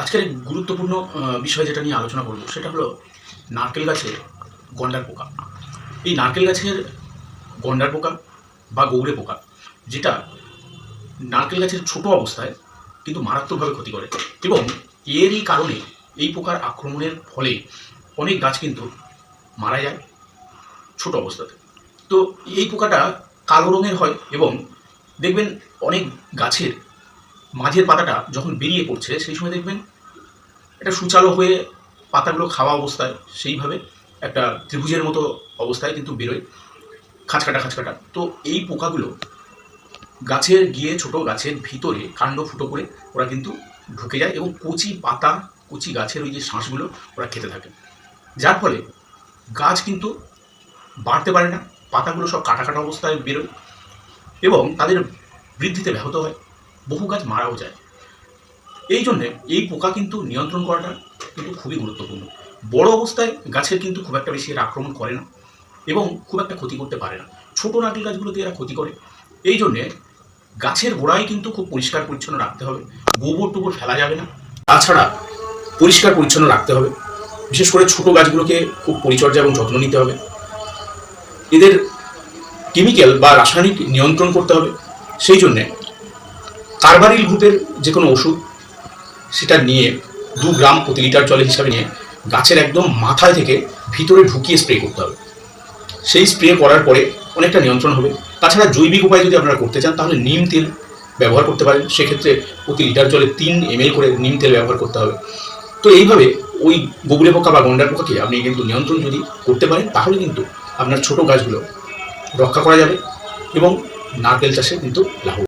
আজকের গুরুত্বপূর্ণ বিষয় যেটা নিয়ে আলোচনা করব, সেটা হলো নারকেল গাছের গন্ডার পোকা। এই নারকেল গাছের গন্ডার পোকা বা গৌড়ে পোকা, যেটা নারকেল গাছের ছোট অবস্থায় কিন্তু মারাত্মকভাবে ক্ষতি করে এবং এরই কারণে এই পোকার আক্রমণের ফলে অনেক গাছ কিন্তু মারা যায় ছোট অবস্থাতে। তো এই পোকাটা কালো রঙের হয় এবং দেখবেন অনেক গাছের মাঝের পাতাটা যখন বেরিয়ে পড়ছে, সেই সময় দেখবেন এটা সুচালো হয়ে পাতাগুলো খাওয়া অবস্থায়, সেইভাবে একটা ত্রিভুজের মতো অবস্থায় কিন্তু বেরোয়, খাঁচকাটা খাঁচকাটা। তো এই পোকাগুলো গাছের গিয়ে, ছোট গাছের ভিতরে কাণ্ড ফুটো করে ওরা কিন্তু ঢুকে যায় এবং কচি পাতা, কচি গাছের ওই যে শাঁসগুলো ওরা খেতে থাকে। যার ফলে গাছ কিন্তু বাড়তে পারে না, পাতাগুলো সব কাটা কাটা অবস্থায় বেরোয় এবং তাদের বৃদ্ধিতে ব্যাহত হয়। বহু গাছ মারাও যায়। এই জন্যে এই পোকা কিন্তু নিয়ন্ত্রণ করাটা কিন্তু খুবই গুরুত্বপূর্ণ। বড় অবস্থায় গাছের কিন্তু খুব একটা বেশি এরা আক্রমণ করে না এবং খুব একটা ক্ষতি করতে পারে না। ছোটো নারকেল গাছগুলোতে এরা ক্ষতি করে। এই জন্যে গাছের গোড়ায় কিন্তু খুব পরিষ্কার পরিচ্ছন্ন রাখতে হবে। গোবর টোবর ফেলা যাবে না। তাছাড়া পরিষ্কার পরিচ্ছন্ন রাখতে হবে। বিশেষ করে ছোট গাছগুলোকে খুব পরিচর্যা এবং যত্ন নিতে হবে। এদের কেমিক্যাল বা রাসায়নিক নিয়ন্ত্রণ করতে হবে। সেই জন্যে কার্বারিল গ্রুপের যে কোনো ওষুধ সেটা নিয়ে দু গ্রাম প্রতি লিটার জলের হিসাবে নিয়ে গাছের একদম মাথায় থেকে ভিতরে ঢুকিয়ে স্প্রে করতে হবে। সেই স্প্রে করার পরে অনেকটা নিয়ন্ত্রণ হবে। তাছাড়া জৈবিক উপায় যদি আপনারা করতে চান, তাহলে নিম তেল ব্যবহার করতে পারেন। সেক্ষেত্রে প্রতি লিটার জলে তিন এম করে নিম তেল ব্যবহার করতে হবে। তো এইভাবে ওই গোবরে পোকা বা গন্ডার পোকাকে আপনি কিন্তু নিয়ন্ত্রণ যদি করতে পারেন, তাহলে কিন্তু আপনার ছোট গাছগুলো রক্ষা করা যাবে এবং নারকেল চাষে কিন্তু লাভ